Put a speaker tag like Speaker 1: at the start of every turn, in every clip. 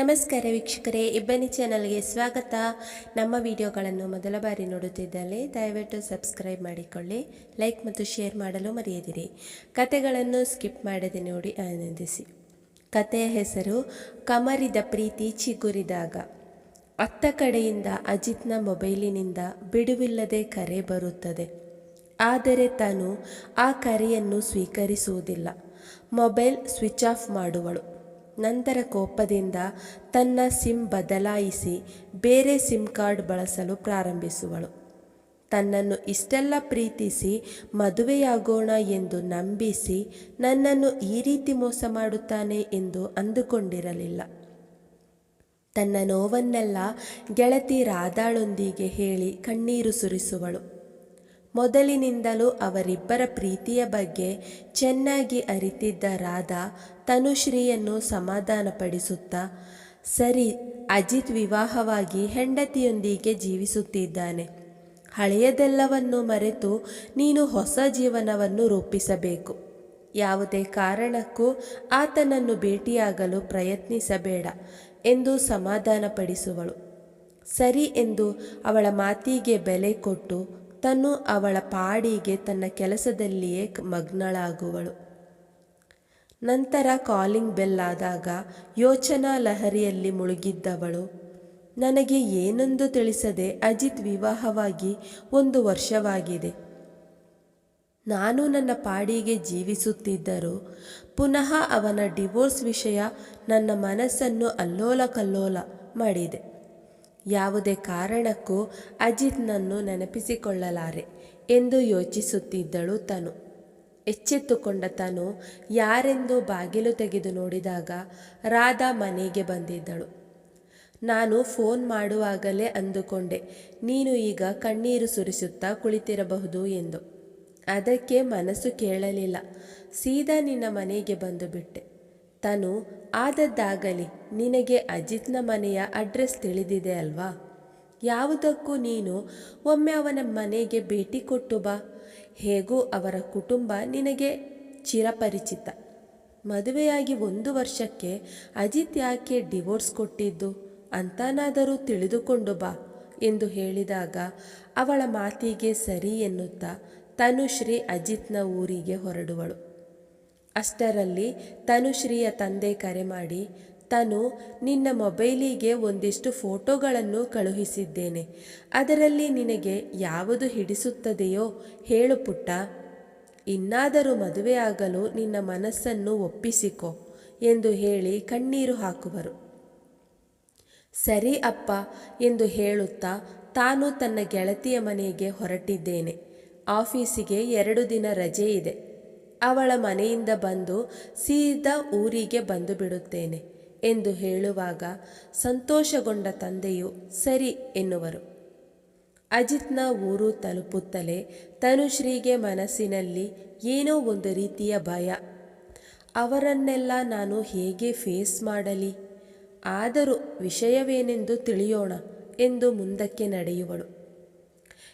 Speaker 1: ನಮಸ್ಕಾರ ವೀಕ್ಷಕರೇ, ಇಬ್ಬನಿ ಚಾನಲ್ಗೆ ಸ್ವಾಗತ. ನಮ್ಮ ವಿಡಿಯೋಗಳನ್ನು ಮೊದಲ ಬಾರಿ ನೋಡುತ್ತಿದ್ದಲ್ಲಿ ದಯವಿಟ್ಟು ಸಬ್ಸ್ಕ್ರೈಬ್ ಮಾಡಿಕೊಳ್ಳಿ, ಲೈಕ್ ಮತ್ತು ಶೇರ್ ಮಾಡಲು ಮರೆಯದಿರಿ. ಕತೆಗಳನ್ನು ಸ್ಕಿಪ್ ಮಾಡದೆ ನೋಡಿ ಆನಂದಿಸಿ. ಕತೆಯ ಹೆಸರು, ಕಮರಿದ ಪ್ರೀತಿ ಚಿಗುರಿದಾಗ. ಅತ್ತ ಕಡೆಯಿಂದ ಅಜಿತ್ನ ಮೊಬೈಲಿನಿಂದ ಬಿಡುವಿಲ್ಲದೆ ಕರೆ ಬರುತ್ತದೆ. ಆದರೆ ತಾನು ಆ ಕರೆಯನ್ನು ಸ್ವೀಕರಿಸುವುದಿಲ್ಲ. ಮೊಬೈಲ್ ಸ್ವಿಚ್ ಆಫ್ ಮಾಡುವಳು. ನಂತರ ಕೋಪದಿಂದ ತನ್ನ ಸಿಮ್ ಬದಲಾಯಿಸಿ ಬೇರೆ ಸಿಮ್ ಕಾರ್ಡ್ ಬಳಸಲು ಪ್ರಾರಂಭಿಸುವಳು. ತನ್ನನ್ನು ಇಷ್ಟೆಲ್ಲ ಪ್ರೀತಿಸಿ ಮದುವೆಯಾಗೋಣ ಎಂದು ನಂಬಿಸಿ ನನ್ನನ್ನು ಈ ರೀತಿ ಮೋಸ ಮಾಡುತ್ತಾನೆ ಎಂದು ಅಂದುಕೊಂಡಿರಲಿಲ್ಲ. ತನ್ನ ನೋವನ್ನೆಲ್ಲ ಗೆಳತಿ ರಾಧಾಳೊಂದಿಗೆ ಹೇಳಿ ಕಣ್ಣೀರು ಸುರಿಸುವಳು. ಮೊದಲಿನಿಂದಲೂ ಅವರಿಬ್ಬರ ಪ್ರೀತಿಯ ಬಗ್ಗೆ ಚೆನ್ನಾಗಿ ಅರಿತಿದ್ದ ರಾಧಾ ತನುಶ್ರೀಯನ್ನು ಸಮಾಧಾನಪಡಿಸುತ್ತಾ, ಸರಿ, ಅಜಿತ್ ವಿವಾಹವಾಗಿ ಹೆಂಡತಿಯೊಂದಿಗೆ ಜೀವಿಸುತ್ತಿದ್ದಾನೆ. ಹಳೆಯದೆಲ್ಲವನ್ನು ಮರೆತು ನೀನು ಹೊಸ ಜೀವನವನ್ನು ರೂಪಿಸಬೇಕು. ಯಾವುದೇ ಕಾರಣಕ್ಕೂ ಆತನನ್ನು ಭೇಟಿಯಾಗಲು ಪ್ರಯತ್ನಿಸಬೇಡ ಎಂದು ಸಮಾಧಾನಪಡಿಸುವಳು. ಸರಿ ಎಂದು ಅವಳ ಮಾತಿಗೆ ಬೆಲೆ ಕೊಟ್ಟು ತನು ಅವಳ ಪಾಡಿಗೆ ತನ್ನ ಕೆಲಸದಲ್ಲಿಯೇ ಮಗ್ನಳಾಗುವಳು. ನಂತರ ಕಾಲಿಂಗ್ ಬೆಲ್ ಆದಾಗ ಯೋಚನಾ ಲಹರಿಯಲ್ಲಿ ಮುಳುಗಿದ್ದವಳು. ನನಗೆ ಏನೆಂದು ತಿಳಿಸದೆ ಅಜಿತ್ ವಿವಾಹವಾಗಿ ಒಂದು ವರ್ಷವಾಗಿದೆ. ನಾನು ನನ್ನ ಪಾಡಿಗೆ ಜೀವಿಸುತ್ತಿದ್ದರೂ ಪುನಃ ಅವನ ಡಿವೋರ್ಸ್ ವಿಷಯ ನನ್ನ ಮನಸ್ಸನ್ನು ಅಲ್ಲೋಲ ಕಲ್ಲೋಲ ಮಾಡಿದೆ. ಯಾವುದೇ ಕಾರಣಕ್ಕೂ ಅಜಿತ್ನನ್ನು ನೆನಪಿಸಿಕೊಳ್ಳಲಾರೆ ಎಂದು ಯೋಚಿಸುತ್ತಿದ್ದಳು ತನು. ಎಚ್ಚೆತ್ತುಕೊಂಡ ತನು ಯಾರೆಂದು ಬಾಗಿಲು ತೆಗೆದು ನೋಡಿದಾಗ ರಾಧಾ ಮನೆಗೆ ಬಂದಿದ್ದಳು. ನಾನು ಫೋನ್ ಮಾಡುವಾಗಲೇ ಅಂದುಕೊಂಡೆ. ನೀನು ಈಗ ಕಣ್ಣೀರು ಸುರಿಸುತ್ತಾ ಕುಳಿತಿರಬಹುದು ಎಂದು. ಅದಕ್ಕೆ ಮನಸ್ಸು ಕೇಳಲಿಲ್ಲ. ಸೀದಾ ನಿನ್ನ ಮನೆಗೆ ಬಂದು ಬಿಟ್ಟೆ. ತನು ಆದದ್ದಾಗಲಿ ನಿನಗೆ ಅಜಿತ್ನ ಮನೆಯ ಅಡ್ರೆಸ್ ತಿಳಿದಿದೆ ಅಲ್ವಾ? ಯಾವುದಕ್ಕೂ ನೀನು ಒಮ್ಮೆ ಅವನ ಮನೆಗೆ ಭೇಟಿ ಕೊಟ್ಟು ಬಾ. ಹೇಗೂ ಅವರ ಕುಟುಂಬ ನಿನಗೆ ಚಿರಪರಿಚಿತ. ಮದುವೆಯಾಗಿ ಒಂದು ವರ್ಷಕ್ಕೆ ಅಜಿತ್ ಯಾಕೆ ಡಿವೋರ್ಸ್ ಕೊಟ್ಟಿದ್ದು? ಅಂತಾನಾದರೂ ತಿಳಿದುಕೊಂಡು ಬಾ ಎಂದು ಹೇಳಿದಾಗ ಅವಳ ಮಾತಿಗೆ ಸರಿ ಎನ್ನುತ್ತಾ ತನುಶ್ರೀ ಅಜಿತ್ನ ಊರಿಗೆ ಹೊರಡುವಳು. ಅಷ್ಟರಲ್ಲಿ ತನುಶ್ರೀಯ ತಂದೆ ಕರೆ ಮಾಡಿ, ತನು ನಿನ್ನ ಮೊಬೈಲಿಗೆ ಒಂದಿಷ್ಟು ಫೋಟೋಗಳನ್ನು ಕಳುಹಿಸಿದ್ದೇನೆ. ಅದರಲ್ಲಿ ನಿನಗೆ ಯಾವುದು ಹಿಡಿಸುತ್ತದೆಯೋ ಹೇಳು ಪುಟ್ಟ. ಇನ್ನಾದರೂ ಮದುವೆಯಾಗಲು ನಿನ್ನ ಮನಸ್ಸನ್ನು ಒಪ್ಪಿಸಿಕೊ ಎಂದು ಹೇಳಿ ಕಣ್ಣೀರು ಹಾಕುವರು. ಸರಿ ಅಪ್ಪ ಎಂದು ಹೇಳುತ್ತಾ ತಾನು ತನ್ನ ಗೆಳತಿಯ ಮನೆಗೆ ಹೊರಟಿದ್ದೇನೆ. ಆಫೀಸಿಗೆ ಎರಡು ದಿನ ರಜೆ ಇದೆ. ಅವಳ ಮನೆಯಿಂದ ಬಂದು ಸೀದಾ ಊರಿಗೆ ಬಂದು ಬಿಡುತ್ತೇನೆ ಎಂದು ಹೇಳುವಾಗ ಸಂತೋಷಗೊಂಡ ತಂದೆಯು, ಸರಿ, ಎನ್ನುವರು. ಅಜಿತ್ನ ಊರು ತಲುಪುತ್ತಲೇ ತನುಶ್ರೀಗೆ ಮನಸ್ಸಿನಲ್ಲಿ ಏನೋ ಒಂದು ರೀತಿಯ ಭಯ. ಅವರನ್ನೆಲ್ಲ ನಾನು ಹೇಗೆ ಫೇಸ್ ಮಾಡಲಿ? ಆದರೂ ವಿಷಯವೇನೆಂದು ತಿಳಿಯೋಣ, ಎಂದು ಮುಂದಕ್ಕೆ ನಡೆಯುವಳು.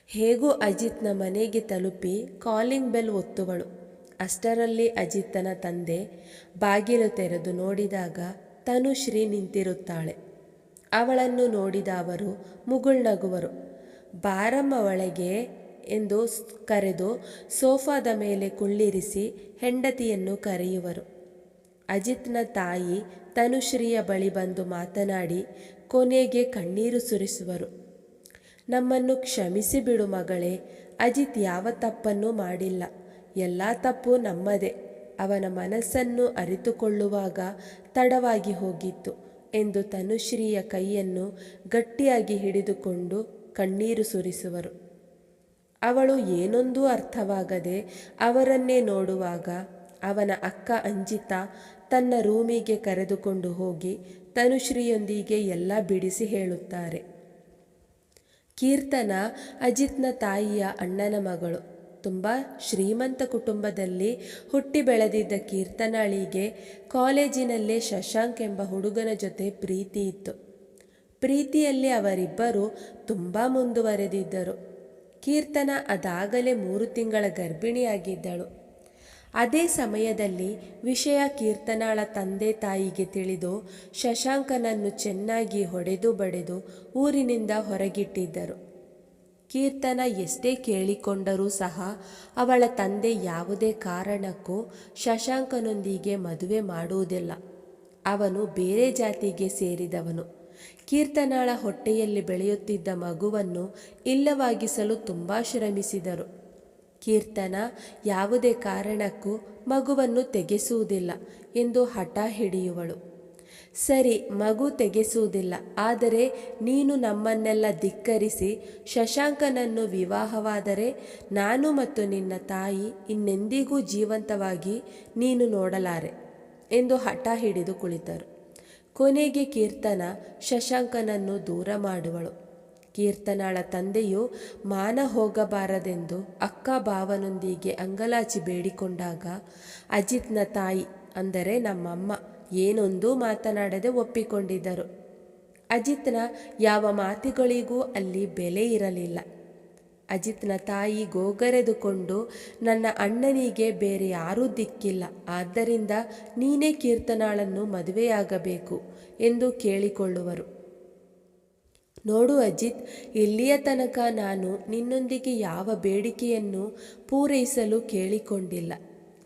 Speaker 1: ಹೇಗೂ ಅಜಿತ್ನ ಮನೆಗೆ ತಲುಪಿ ಕಾಲಿಂಗ್ ಬೆಲ್ ಒತ್ತುವಳು. ಅಷ್ಟರಲ್ಲಿ ಅಜಿತ್ತನ ತಂದೆ ಬಾಗಿಲು ತೆರೆದು ನೋಡಿದಾಗ ತನುಶ್ರೀ ನಿಂತಿರುತ್ತಾಳೆ. ಅವಳನ್ನು ನೋಡಿದ ಅವರು ಮುಗುಳ್ನಗುವರು ಬಾರಮ್ಮ ಒಳಗೆ ಎಂದು ಕರೆದು ಸೋಫಾದ ಮೇಲೆ ಕುಳ್ಳಿರಿಸಿ ಹೆಂಡತಿಯನ್ನು ಕರೆಯುವರು. ಅಜಿತ್ನ ತಾಯಿ ತನುಶ್ರೀಯ ಬಳಿ ಬಂದು ಮಾತನಾಡಿ ಕೊನೆಗೆ ಕಣ್ಣೀರು ಸುರಿಸುವರು. ನಮ್ಮನ್ನು ಕ್ಷಮಿಸಿ ಬಿಡು ಮಗಳೇ, ಅಜಿತ್ ಯಾವ ತಪ್ಪನ್ನು ಮಾಡಿಲ್ಲ. ಎಲ್ಲ ತಪ್ಪು ನಮ್ಮದೇ. ಅವನ ಮನಸ್ಸನ್ನು ಅರಿತುಕೊಳ್ಳುವಾಗ ತಡವಾಗಿ ಹೋಗಿತ್ತು ಎಂದು ತನುಶ್ರೀಯ ಕೈಯನ್ನು ಗಟ್ಟಿಯಾಗಿ ಹಿಡಿದುಕೊಂಡು ಕಣ್ಣೀರು ಸುರಿಸುವರು. ಅವಳು ಏನೊಂದೂ ಅರ್ಥವಾಗದೆ ಅವರನ್ನೇ ನೋಡುವಾಗ ಅವನ ಅಕ್ಕ ಅಂಜಿತಾ ತನ್ನ ರೂಮಿಗೆ ಕರೆದುಕೊಂಡು ಹೋಗಿ ತನುಶ್ರೀಯೊಂದಿಗೆ ಎಲ್ಲ ಬಿಡಿಸಿ ಹೇಳುತ್ತಾರೆ. ಕೀರ್ತನ ಅಜಿತ್ನ ತಾಯಿಯ ಅಣ್ಣನ ಮಗಳು. ತುಂಬ ಶ್ರೀಮಂತ ಕುಟುಂಬದಲ್ಲಿ ಹುಟ್ಟಿ ಬೆಳೆದಿದ್ದ ಕೀರ್ತನಾಳಿಗೆ ಕಾಲೇಜಿನಲ್ಲೇ ಶಶಾಂಕ್ ಎಂಬ ಹುಡುಗನ ಜೊತೆ ಪ್ರೀತಿ ಇತ್ತು. ಪ್ರೀತಿಯಲ್ಲಿ ಅವರಿಬ್ಬರು ತುಂಬ ಮುಂದುವರೆದಿದ್ದರು. ಕೀರ್ತನ ಅದಾಗಲೇ ಮೂರು ತಿಂಗಳ ಗರ್ಭಿಣಿಯಾಗಿದ್ದಳು. ಅದೇ ಸಮಯದಲ್ಲಿ ವಿಷಯ ಕೀರ್ತನಾಳ ತಂದೆ ತಾಯಿಗೆ ತಿಳಿದು ಶಶಾಂಕನನ್ನು ಚೆನ್ನಾಗಿ ಹೊಡೆದು ಬಡೆದು ಊರಿನಿಂದ ಹೊರಗಿಟ್ಟಿದ್ದರು. ಕೀರ್ತನ ಎಷ್ಟೇ ಕೇಳಿಕೊಂಡರೂ ಸಹ ಅವಳ ತಂದೆ ಯಾವುದೇ ಕಾರಣಕ್ಕೂ ಶಶಾಂಕನೊಂದಿಗೆ ಮದುವೆ ಮಾಡುವುದಿಲ್ಲ. ಅವನು ಬೇರೆ ಜಾತಿಗೆ ಸೇರಿದವನು. ಕೀರ್ತನಾಳ ಹೊಟ್ಟೆಯಲ್ಲಿ ಬೆಳೆಯುತ್ತಿದ್ದ ಮಗುವನ್ನು ಇಲ್ಲವಾಗಿಸಲು ತುಂಬ ಶ್ರಮಿಸಿದರು. ಕೀರ್ತನ ಯಾವುದೇ ಕಾರಣಕ್ಕೂ ಮಗುವನ್ನು ತೆಗೆಸುವುದಿಲ್ಲ ಎಂದು ಹಠ ಹಿಡಿಯುವಳು. ಸರಿ, ಮಗು ತೆಗೆಸುವುದಿಲ್ಲ. ಆದರೆ ನೀನು ನಮ್ಮನ್ನೆಲ್ಲ ಧಿಕ್ಕರಿಸಿ, ಶಶಾಂಕನನ್ನು ವಿವಾಹವಾದರೆ ನಾನು ಮತ್ತು ನಿನ್ನ ತಾಯಿ ಇನ್ನೆಂದಿಗೂ ಜೀವಂತವಾಗಿ ನೀನು ನೋಡಲಾರೆ ಎಂದು ಹಠ ಹಿಡಿದು ಕುಳಿತರು. ಕೊನೆಗೆ ಕೀರ್ತನ ಶಶಾಂಕನನ್ನು ದೂರ ಮಾಡುವಳು. ಕೀರ್ತನಾಳ ತಂದೆಯು ಮಾನ ಹೋಗಬಾರದೆಂದು ಅಕ್ಕ ಭಾವನೊಂದಿಗೆ ಅಂಗಲಾಚಿ ಬೇಡಿಕೊಂಡಾಗ, ಅಜಿತ್ನ ತಾಯಿ, ಅಂದರೆ ನಮ್ಮಮ್ಮ ಏನೊಂದೂ ಮಾತನಾಡದೆ ಒಪ್ಪಿಕೊಂಡಿದ್ದರು. ಅಜಿತ್ನ ಯಾವ ಮಾತುಗಳಿಗೂ ಅಲ್ಲಿ ಬೆಲೆ ಇರಲಿಲ್ಲ. ಅಜಿತ್ನ ತಾಯಿ ಗೋಗರೆದುಕೊಂಡು, ನನ್ನ ಅಣ್ಣನಿಗೆ ಬೇರೆ ಯಾರೂ ದಿಕ್ಕಿಲ್ಲ. ಆದ್ದರಿಂದ ನೀನೇ ಕೀರ್ತನಾಳನ್ನು ಮದುವೆಯಾಗಬೇಕು ಎಂದು ಕೇಳಿಕೊಳ್ಳುವರು. ನೋಡು ಅಜಿತ್, ಇಲ್ಲಿಯ ತನಕ ನಾನು ನಿನ್ನೊಂದಿಗೆ ಯಾವ ಬೇಡಿಕೆಯನ್ನು ಪೂರೈಸಲು ಕೇಳಿಕೊಂಡಿಲ್ಲ.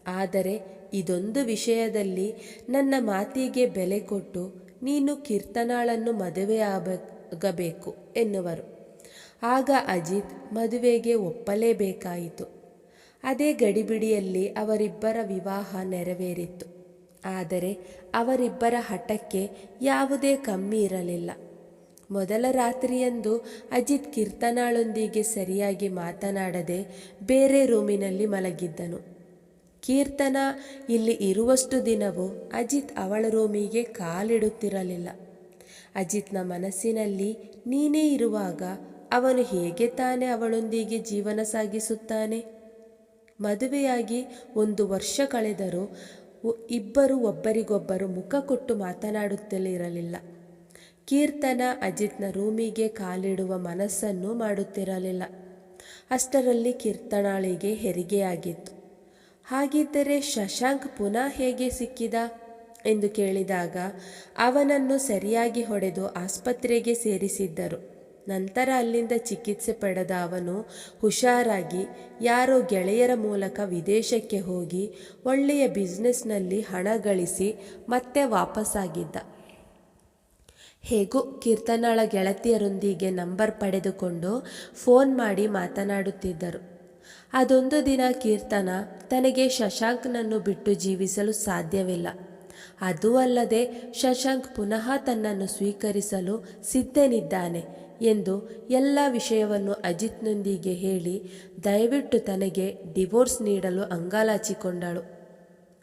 Speaker 1: ಆದರೆ ಇದೊಂದು ವಿಷಯದಲ್ಲಿ ನನ್ನ ಮಾತಿಗೆ ಬೆಲೆ ಕೊಟ್ಟು ನೀನು ಕೀರ್ತನಾಳನ್ನು ಮದುವೆಯಾಗಬೇಕು ಎನ್ನುವರು. ಆಗ ಅಜಿತ್ ಮದುವೆಗೆ ಒಪ್ಪಲೇಬೇಕಾಯಿತು. ಅದೇ ಗಡಿಬಿಡಿಯಲ್ಲಿ ಅವರಿಬ್ಬರ ವಿವಾಹ ನೆರವೇರಿತ್ತು. ಆದರೆ ಅವರಿಬ್ಬರ ಹಠಕ್ಕೆ ಯಾವುದೇ ಕಮ್ಮಿ ಇರಲಿಲ್ಲ. ಮೊದಲ ರಾತ್ರಿಯಂದು ಅಜಿತ್ ಕೀರ್ತನಾಳೊಂದಿಗೆ ಸರಿಯಾಗಿ ಮಾತನಾಡದೆ ಬೇರೆ ರೂಮಿನಲ್ಲಿ ಮಲಗಿದ್ದನು. ಕೀರ್ತನ ಇಲ್ಲಿ ಇರುವಷ್ಟು ದಿನವೂ ಅಜಿತ್ ಅವಳ ರೂಮಿಗೆ ಕಾಲಿಡುತ್ತಿರಲಿಲ್ಲ. ಅಜಿತ್ನ ಮನಸ್ಸಿನಲ್ಲಿ ನೀನೇ ಇರುವಾಗ ಅವನು ಹೇಗೆ ತಾನೇ ಅವಳೊಂದಿಗೆ ಜೀವನ ಸಾಗಿಸುತ್ತಾನೆ? ಮದುವೆಯಾಗಿ ಒಂದು ವರ್ಷ ಕಳೆದರೂ ಇಬ್ಬರು ಒಬ್ಬರಿಗೊಬ್ಬರು ಮುಖ ಕೊಟ್ಟು ಮಾತನಾಡುತ್ತಲಿರಲಿಲ್ಲ. ಕೀರ್ತನ ಅಜಿತ್ನ ರೂಮಿಗೆ ಕಾಲಿಡುವ ಮನಸ್ಸನ್ನು ಮಾಡುತ್ತಿರಲಿಲ್ಲ. ಅಷ್ಟರಲ್ಲಿ ಕೀರ್ತನಾಳಿಗೆ ಹೆರಿಗೆಯಾಗಿತ್ತು. ಹಾಗಿದ್ದರೆ ಶಶಾಂಕ್ ಪುನಃ ಹೇಗೆ ಸಿಕ್ಕಿದ? ಎಂದು ಕೇಳಿದಾಗ ಅವನನ್ನು ಸರಿಯಾಗಿ ಹೊಡೆದು ಆಸ್ಪತ್ರೆಗೆ ಸೇರಿಸಿದ್ದರು. ನಂತರ ಅಲ್ಲಿಂದ ಚಿಕಿತ್ಸೆ ಪಡೆದ ಅವನು ಹುಷಾರಾಗಿ ಯಾರೋ ಗೆಳೆಯರ ಮೂಲಕ ವಿದೇಶಕ್ಕೆ ಹೋಗಿ ಒಳ್ಳೆಯ ಬಿಸ್ನೆಸ್ನಲ್ಲಿ ಹಣ ಗಳಿಸಿ ಮತ್ತೆ ವಾಪಸ್ಸಾಗಿದ್ದ. ಹೇಗೂ ಕೀರ್ತನಾಳ ಗೆಳತಿಯರೊಂದಿಗೆ ನಂಬರ್ ಪಡೆದುಕೊಂಡು ಫೋನ್ ಮಾಡಿ ಮಾತನಾಡುತ್ತಿದ್ದರು. ಅದೊಂದು ದಿನ ಕೀರ್ತನ ತನಗೆ ಶಶಾಂಕ್ನನ್ನು ಬಿಟ್ಟು ಜೀವಿಸಲು ಸಾಧ್ಯವಿಲ್ಲ. ಅದೂ ಅಲ್ಲದೆ ಶಶಾಂಕ್ ಪುನಃ ತನ್ನನ್ನು ಸ್ವೀಕರಿಸಲು ಸಿದ್ಧನಿದ್ದಾನೆ ಎಂದು ಎಲ್ಲ ವಿಷಯವನ್ನು ಅಜಿತ್ನೊಂದಿಗೆ ಹೇಳಿ ದಯವಿಟ್ಟು ತನಗೆ ಡಿವೋರ್ಸ್ ನೀಡಲು ಅಂಗಾಲಾಚಿಕೊಂಡಳು.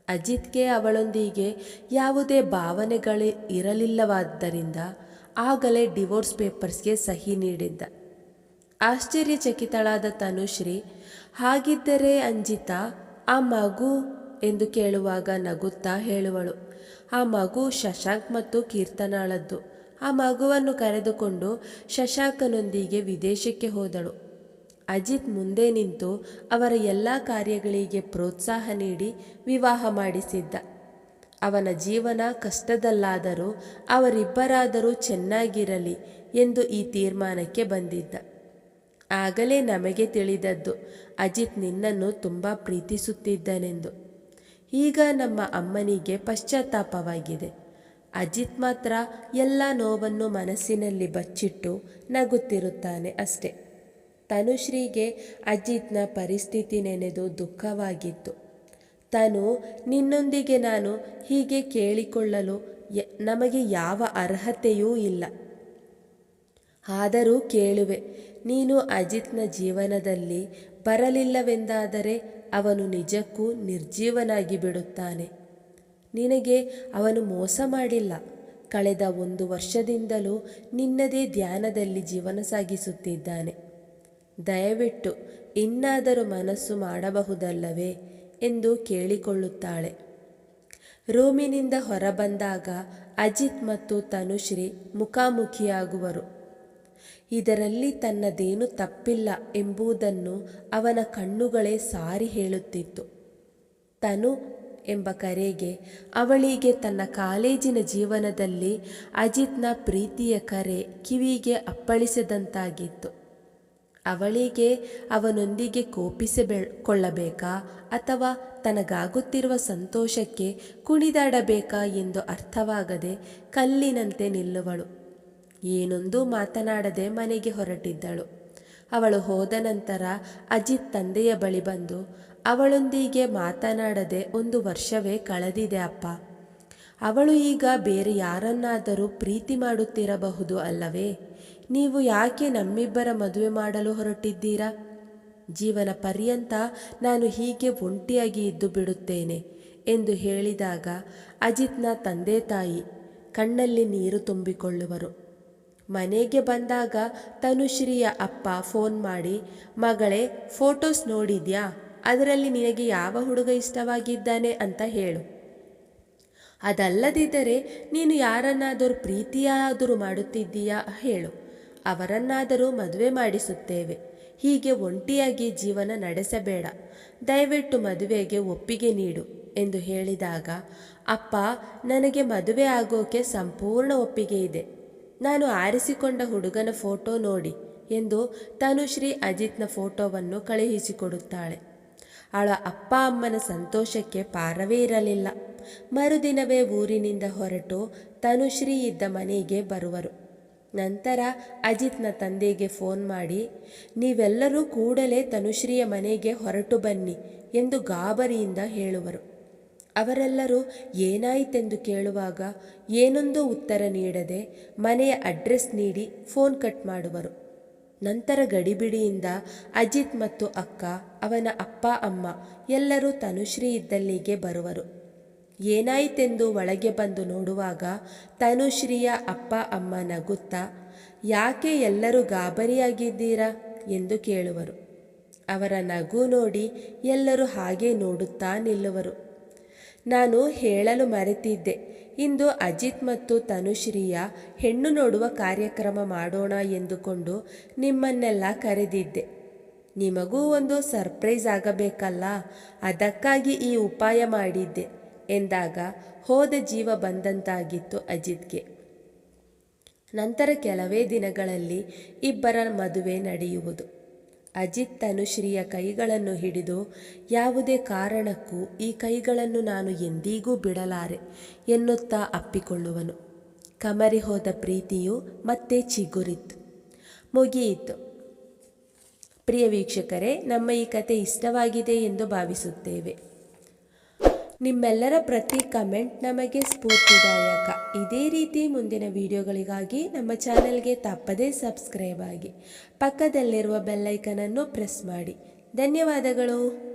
Speaker 1: ಅಜಿತ್ಗೆ ಅವಳೊಂದಿಗೆ ಯಾವುದೇ ಭಾವನೆಗಳು ಇರಲಿಲ್ಲವಾದ್ದರಿಂದ ಆಗಲೇ ಡಿವೋರ್ಸ್ ಪೇಪರ್ಸ್ಗೆ ಸಹಿ ನೀಡಿದ್ದ. ಆಶ್ಚರ್ಯಚಕಿತಳಾದ ತನುಶ್ರೀ, ಹಾಗಿದ್ದರೆ ಅಂಜಿತಾ, ಆ ಮಗು? ಎಂದು ಕೇಳುವಾಗ ನಗುತ್ತಾ ಹೇಳುವಳು. ಆ ಮಗು ಶಶಾಂಕ್ ಮತ್ತು ಕೀರ್ತನಾಳದ್ದು. ಆ ಮಗುವನ್ನು ಕರೆದುಕೊಂಡು ಶಶಾಂಕನೊಂದಿಗೆ ವಿದೇಶಕ್ಕೆ ಹೋದಳು. ಅಜಿತ್ ಮುಂದೆ ನಿಂತು ಅವರ ಎಲ್ಲ ಕಾರ್ಯಗಳಿಗೆ ಪ್ರೋತ್ಸಾಹ ನೀಡಿ ವಿವಾಹ ಮಾಡಿಸಿದ್ದ. ಅವನ ಜೀವನ ಕಷ್ಟದಲ್ಲಾದರೂ ಅವರಿಬ್ಬರಾದರೂ ಚೆನ್ನಾಗಿರಲಿ ಎಂದು ಈ ತೀರ್ಮಾನಕ್ಕೆ ಬಂದಿದ್ದ. ಆಗಲೇ ನಮಗೆ ತಿಳಿದದ್ದು. ಅಜಿತ್ ನಿನ್ನನ್ನು ತುಂಬ ಪ್ರೀತಿಸುತ್ತಿದ್ದನೆಂದು. ಈಗ ನಮ್ಮ ಅಮ್ಮನಿಗೆ ಪಶ್ಚಾತ್ತಾಪವಾಗಿದೆ. ಅಜಿತ್ ಮಾತ್ರ ಎಲ್ಲ ನೋವನ್ನು ಮನಸ್ಸಿನಲ್ಲಿ ಬಚ್ಚಿಟ್ಟು ನಗುತ್ತಿರುತ್ತಾನೆ ಅಷ್ಟೆ. ತನುಶ್ರೀಗೆ ಅಜಿತ್ನ ಪರಿಸ್ಥಿತಿ ನೆನೆದು ದುಃಖವಾಗಿತ್ತು. ತನು, ನಿನ್ನೊಂದಿಗೆ ನಾನು ಹೀಗೆ ಕೇಳಿಕೊಳ್ಳಲು ನಮಗೆ ಯಾವ ಅರ್ಹತೆಯೂ ಇಲ್ಲ. ಆದರೂ ಕೇಳುವೆ ನೀನು ಅಜಿತ್ನ ಜೀವನದಲ್ಲಿ ಬರಲಿಲ್ಲವೆಂದಾದರೆ ಅವನು ನಿಜಕ್ಕೂ ನಿರ್ಜೀವನಾಗಿ ಬಿಡುತ್ತಾನೆ. ನಿನಗೆ ಅವನು ಮೋಸ ಮಾಡಿಲ್ಲ. ಕಳೆದ ಒಂದು ವರ್ಷದಿಂದಲೂ ನಿನ್ನದೇ ಧ್ಯಾನದಲ್ಲಿ ಜೀವನ ಸಾಗಿಸುತ್ತಿದ್ದಾನೆ. ದಯವಿಟ್ಟು ಇನ್ನಾದರೂ ಮನಸ್ಸು ಮಾಡಬಹುದಲ್ಲವೇ ಎಂದು ಕೇಳಿಕೊಳ್ಳುತ್ತಾಳೆ. ರೂಮಿನಿಂದ ಹೊರಬಂದಾಗ ಅಜಿತ್ ಮತ್ತು ತನುಶ್ರೀ ಮುಖಾಮುಖಿಯಾಗುವರು. ಇದರಲ್ಲಿ ತನ್ನದೇನು ತಪ್ಪಿಲ್ಲ ಎಂಬುದನ್ನು ಅವನ ಕಣ್ಣುಗಳೇ ಸಾರಿ ಹೇಳುತ್ತಿತ್ತು. ತನು ಎಂಬ ಕರೆಗೆ ಅವಳಿಗೆ ತನ್ನ ಕಾಲೇಜಿನ ಜೀವನದಲ್ಲಿ ಅಜಿತ್ನ ಪ್ರೀತಿಯ ಕರೆ ಕಿವಿಗೆ ಅಪ್ಪಳಿಸಿದಂತಾಗಿತ್ತು. ಅವಳಿಗೆ ಅವನೊಂದಿಗೆ ಕೋಪಿಸಿಕೊಳ್ಳಬೇಕಾ ಅಥವಾ ತನಗಾಗುತ್ತಿರುವ ಸಂತೋಷಕ್ಕೆ ಕುಣಿದಾಡಬೇಕಾ ಎಂದು ಅರ್ಥವಾಗದೆ ಕಲ್ಲಿನಂತೆ ನಿಲ್ಲುವಳು. ಏನೊಂದೂ ಮಾತನಾಡದೆ ಮನೆಗೆ ಹೊರಟಿದ್ದಳು. ಅವಳು ಹೋದ ನಂತರ ಅಜಿತ್ ತಂದೆಯ ಬಳಿ ಬಂದು, ಅವಳೊಂದಿಗೆ ಮಾತನಾಡದೆ ಒಂದು ವರ್ಷವೇ ಕಳೆದಿದೆ ಅಪ್ಪ. ಅವಳು ಈಗ ಬೇರೆ ಯಾರನ್ನಾದರೂ ಪ್ರೀತಿ ಮಾಡುತ್ತಿರಬಹುದು ಅಲ್ಲವೇ? ನೀವು ಯಾಕೆ ನಮ್ಮಿಬ್ಬರ ಮದುವೆ ಮಾಡಲು ಹೊರಟಿದ್ದೀರಾ? ಜೀವನ ಪರ್ಯಂತ ನಾನು ಹೀಗೆ ಒಂಟಿಯಾಗಿ ಇದ್ದು ಬಿಡುತ್ತೇನೆ, ಎಂದು ಹೇಳಿದಾಗ ಅಜಿತ್ನ ತಂದೆ ತಾಯಿ ಕಣ್ಣಲ್ಲಿ ನೀರು ತುಂಬಿಕೊಳ್ಳುವರು. ಮನೆಗೆ ಬಂದಾಗ ತನುಶ್ರೀಯ ಅಪ್ಪ ಫೋನ್ ಮಾಡಿ, ಮಗಳೇ, ಫೋಟೋಸ್ ನೋಡಿದ್ಯಾ? ಅದರಲ್ಲಿ ನಿನಗೆ ಯಾವ ಹುಡುಗ ಇಷ್ಟವಾಗಿದ್ದಾನೆ ಅಂತ ಹೇಳು. ಅದಲ್ಲದಿದ್ದರೆ ನೀನು ಯಾರನ್ನಾದರೂ ಪ್ರೀತಿಯಾದರೂ ಮಾಡುತ್ತಿದ್ದೀಯಾ? ಹೇಳು. ಅವರನ್ನಾದರೂ ಮದುವೆ ಮಾಡಿಸುತ್ತೇವೆ. ಹೀಗೆ ಒಂಟಿಯಾಗಿ ಜೀವನ ನಡೆಸಬೇಡ. ದಯವಿಟ್ಟು ಮದುವೆಗೆ ಒಪ್ಪಿಗೆ ನೀಡು ಎಂದು ಹೇಳಿದಾಗ, ಅಪ್ಪ, ನನಗೆ ಮದುವೆ ಆಗೋಕೆ ಸಂಪೂರ್ಣ ಒಪ್ಪಿಗೆ ಇದೆ. ನಾನು ಆರಿಸಿಕೊಂಡ ಹುಡುಗನ ಫೋಟೋ ನೋಡಿ ಎಂದು ತನುಶ್ರೀ ಅಜಿತ್ನ ಫೋಟೋವನ್ನು ಕಳುಹಿಸಿಕೊಡುತ್ತಾಳೆ. ಅವಳ ಅಪ್ಪ ಅಮ್ಮನ ಸಂತೋಷಕ್ಕೆ ಪಾರವೇ ಇರಲಿಲ್ಲ. ಮರುದಿನವೇ ಊರಿನಿಂದ ಹೊರಟು ತನುಶ್ರೀ ಇದ್ದ ಮನೆಗೆ ಬರುವರು. ನಂತರ ಅಜಿತ್ನ ತಂದೆಗೆ ಫೋನ್ ಮಾಡಿ, ನೀವೆಲ್ಲರೂ ಕೂಡಲೇ ತನುಶ್ರೀಯ ಮನೆಗೆ ಹೊರಟು ಬನ್ನಿ ಎಂದು ಗಾಬರಿಯಿಂದ ಹೇಳುವರು. ಅವರೆಲ್ಲರೂ ಏನಾಯಿತೆಂದು ಕೇಳುವಾಗ ಏನೊಂದು ಉತ್ತರ ನೀಡದೆ ಮನೆಯ ಅಡ್ರೆಸ್ ನೀಡಿ ಫೋನ್ ಕಟ್ ಮಾಡುವರು. ನಂತರ ಗಡಿಬಿಡಿಯಿಂದ ಅಜಿತ್ ಮತ್ತು ಅಕ್ಕ, ಅವನ ಅಪ್ಪ, ಅಮ್ಮ ಎಲ್ಲರೂ ತನುಶ್ರೀ ಇದ್ದಲ್ಲಿಗೆ ಬರುವರು. ಏನಾಯಿತೆಂದು ಒಳಗೆ ಬಂದು ನೋಡುವಾಗ ತನುಶ್ರೀಯ ಅಪ್ಪ, ಅಮ್ಮ ನಗುತ್ತಾ, ಯಾಕೆ ಎಲ್ಲರೂ ಗಾಬರಿಯಾಗಿದ್ದೀರಾ? ಎಂದು ಕೇಳುವರು. ಅವರ ನಗು ನೋಡಿ ಎಲ್ಲರೂ ಹಾಗೆ ನೋಡುತ್ತಾ ನಿಲ್ಲುವರು. ನಾನು ಹೇಳಲು ಮರೆತಿದ್ದೆ. ಇಂದು ಅಜಿತ್ ಮತ್ತು ತನುಶ್ರೀಯ ಹೆಣ್ಣು ನೋಡುವ ಕಾರ್ಯಕ್ರಮ ಮಾಡೋಣ ಎಂದುಕೊಂಡು ನಿಮ್ಮನ್ನೆಲ್ಲ ಕರೆದಿದ್ದೆ. ನಿಮಗೂ ಒಂದು ಸರ್ಪ್ರೈಸ್ ಆಗಬೇಕಲ್ಲ? ಅದಕ್ಕಾಗಿ ಈ ಉಪಾಯ ಮಾಡಿದ್ದೆ, ಎಂದಾಗ ಹೋದ ಜೀವ ಬಂದಂತಾಗಿತ್ತು ಅಜಿತ್ಗೆ. ನಂತರ ಕೆಲವೇ ದಿನಗಳಲ್ಲಿ ಇಬ್ಬರ ಮದುವೆ ನಡೆಯುವುದು. ಅಜಿತ್ ತನುಶ್ರೀಯ ಕೈಗಳನ್ನು ಹಿಡಿದು, ಯಾವುದೇ ಕಾರಣಕ್ಕೂ ಈ ಕೈಗಳನ್ನು ನಾನು ಎಂದಿಗೂ ಬಿಡಲಾರೆ ಎನ್ನುತ್ತಾ ಅಪ್ಪಿಕೊಳ್ಳುವನು. ಕಮರಿ ಹೋದ ಪ್ರೀತಿಯು ಮತ್ತೆ ಚಿಗುರಿತು. ಮುಗಿಯಿತು. ಪ್ರಿಯ ವೀಕ್ಷಕರೇ, ನಮ್ಮ ಈ ಕತೆ ಇಷ್ಟವಾಗಿದೆ ಎಂದು ಭಾವಿಸುತ್ತೇವೆ. ನಿಮ್ಮೆಲ್ಲರ ಪ್ರತಿ ಕಮೆಂಟ್ ನಮಗೆ ಸ್ಫೂರ್ತಿದಾಯಕ. ಇದೇ ರೀತಿ ಮುಂದಿನ ವಿಡಿಯೋಗಳಿಗಾಗಿ ನಮ್ಮ ಚಾನೆಲ್ಗೆ ತಪ್ಪದೇ ಸಬ್ಸ್ಕ್ರೈಬ್ ಆಗಿ. ಪಕ್ಕದಲ್ಲಿರುವ ಬೆಲ್ಲೈಕನನ್ನು ಪ್ರೆಸ್ ಮಾಡಿ. ಧನ್ಯವಾದಗಳು.